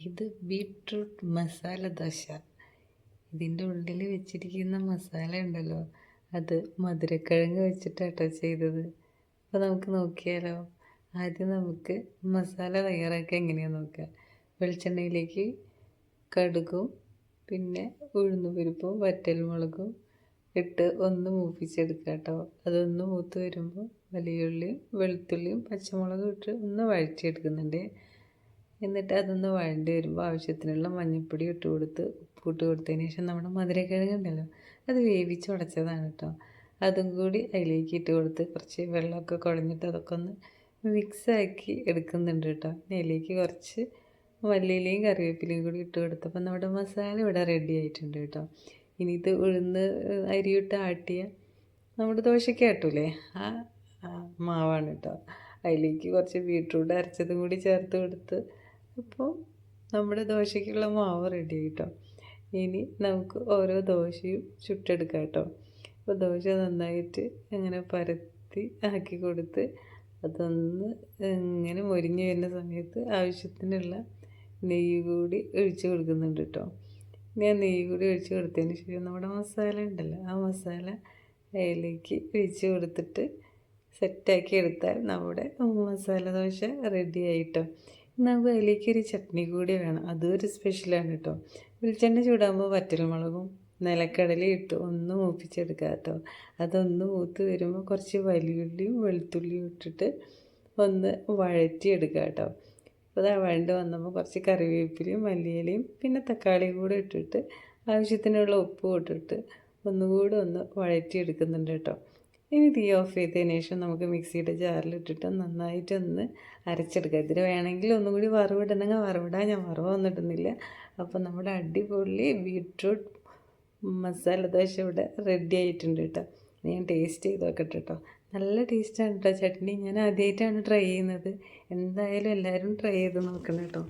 ഇത് ബീട്രൂട്ട് മസാല ദോശ. ഇതിന്റെ ഉള്ളിൽ വെച്ചിരിക്കുന്ന മസാല ഉണ്ടല്ലോ അത് മധുരക്കിഴങ്ങ് വെച്ചിട്ടാട്ടോ ചെയ്തത്. അപ്പോൾ നമുക്ക് നോക്കിയാലോ ആദ്യം നമുക്ക് മസാല തയ്യാറാക്കാൻ എങ്ങനെയാണെന്ന് നോക്കാം വെളിച്ചെണ്ണയിലേക്ക് കടുകും പിന്നെ ഉഴുന്നുപരിപ്പും വറ്റൽമുളകും ഇട്ട് ഒന്ന് മൂപ്പിച്ചെടുക്കുക കേട്ടോ അതൊന്ന് മൂത്ത് വരുമ്പോൾ വലിയ ഉള്ളിയും വെളുത്തുള്ളിയും പച്ചമുളകും ഇട്ട് ഒന്ന് വഴറ്റിയെടുക്കുന്നുണ്ട്. എന്നിട്ട് അതൊന്ന് വഴണ്ടി വരുമ്പോൾ ആവശ്യത്തിനുള്ള മഞ്ഞൾപ്പൊടി ഇട്ട് കൊടുത്ത് ഉപ്പ് ഇട്ട് കൊടുത്തതിന് ശേഷം നമ്മുടെ മധുരക്കിഴങ്ങ് ഉണ്ടല്ലോ അത് വേവിച്ച് ഉടച്ചതാണ് കേട്ടോ. അതും കൂടി അതിലേക്ക് ഇട്ട് കൊടുത്ത് കുറച്ച് വെള്ളമൊക്കെ കുഴഞ്ഞിട്ട് അതൊക്കെ ഒന്ന് മിക്സാക്കി എടുക്കുന്നുണ്ട് കേട്ടോ. അതിലേക്ക് കുറച്ച് മല്ലിയിലയും കറിവേപ്പിലയും കൂടി ഇട്ട് കൊടുത്തപ്പോൾ നമ്മുടെ മസാല ഇവിടെ റെഡി ആയിട്ടുണ്ട് കേട്ടോ. ഇനി ഇത് ഉഴുന്ന് അരിയിട്ട് ആട്ടിയ നമ്മുടെ ദോശയ്ക്ക് ആട്ടൂലേ? ആ മാവാണ് കേട്ടോ. അതിലേക്ക് കുറച്ച് ബീട്രൂട്ട് അരച്ചതും കൂടി ചേർത്ത് കൊടുത്ത് അപ്പോൾ നമ്മുടെ ദോശയ്ക്കുള്ള മാവ് റെഡി കേട്ടോ ഇനി നമുക്ക് ഓരോ ദോശയും ചുട്ടെടുക്കാം കേട്ടോ അപ്പോൾ ദോശ നന്നായിട്ട് ഇങ്ങനെ പരത്തി ആക്കി കൊടുത്ത് അതൊന്ന് ഇങ്ങനെ മുരിഞ്ഞു വരുന്ന സമയത്ത് ആവശ്യത്തിനുള്ള നെയ്യ് കൂടി ഒഴിച്ച് കൊടുക്കുന്നുണ്ട് കേട്ടോ ഞാൻ നെയ്യ് കൂടി ഒഴിച്ച് കൊടുത്തതിന് ശേഷം നമ്മുടെ മസാല ഉണ്ടല്ലോ ആ മസാല അതിലേക്ക് ഒഴിച്ച് കൊടുത്തിട്ട് സെറ്റാക്കി എടുത്താൽ നമ്മുടെ മസാല ദോശ റെഡി ആയിട്ടോ നമുക്ക് അതിലേക്ക് ഒരു ചട്നി കൂടി വേണം. അതും ഒരു സ്പെഷ്യലാണ് കേട്ടോ. വെളിച്ചെണ്ണ ചൂടാകുമ്പോൾ വറ്റൽമുളകും നിലക്കടലയും ഇട്ട് ഒന്ന് മൂപ്പിച്ചെടുക്കുക കേട്ടോ. അതൊന്ന് മൂത്ത് വരുമ്പോൾ കുറച്ച് വലിയുള്ളിയും വെളുത്തുള്ളിയും ഇട്ടിട്ട് ഒന്ന് വഴറ്റിയെടുക്കുക കേട്ടോ. അപ്പോൾ അത് വഴണ്ട് വന്നപ്പോൾ കുറച്ച് കറിവേപ്പിലയും മല്ലിയിലയും പിന്നെ തക്കാളിയും കൂടെ ഇട്ടിട്ട് ആവശ്യത്തിനുള്ള ഉപ്പ് ഇട്ടിട്ട് ഒന്നുകൂടെ ഒന്ന് വഴറ്റിയെടുക്കുന്നുണ്ട് കേട്ടോ. ഇനി തീ ഓഫ് ചെയ്തതിന് ശേഷം നമുക്ക് മിക്സിയുടെ ജാറിലിട്ടിട്ട് നന്നായിട്ടൊന്ന് അരച്ചെടുക്കുക ഇതിന് വേണമെങ്കിൽ ഒന്നും കൂടി വറവിടണമെങ്കിൽ വറവിടാൻ ഞാൻ വറവ് വന്നിട്ടൊന്നുമില്ല അപ്പോൾ നമ്മുടെ അടിപൊളി ബീട്രൂട്ട് മസാല ദോശ ഇവിടെ റെഡി ആയിട്ടുണ്ട് കേട്ടോ. ഞാൻ ടേസ്റ്റ് ചെയ്ത് നോക്കട്ടെ കേട്ടോ. നല്ല ടേസ്റ്റാണ് കേട്ടോ. ചട്നി ഞാൻ ആദ്യമായിട്ടാണ് ട്രൈ ചെയ്യുന്നത്. എന്തായാലും എല്ലാവരും ട്രൈ ചെയ്ത് നോക്കണം കേട്ടോ.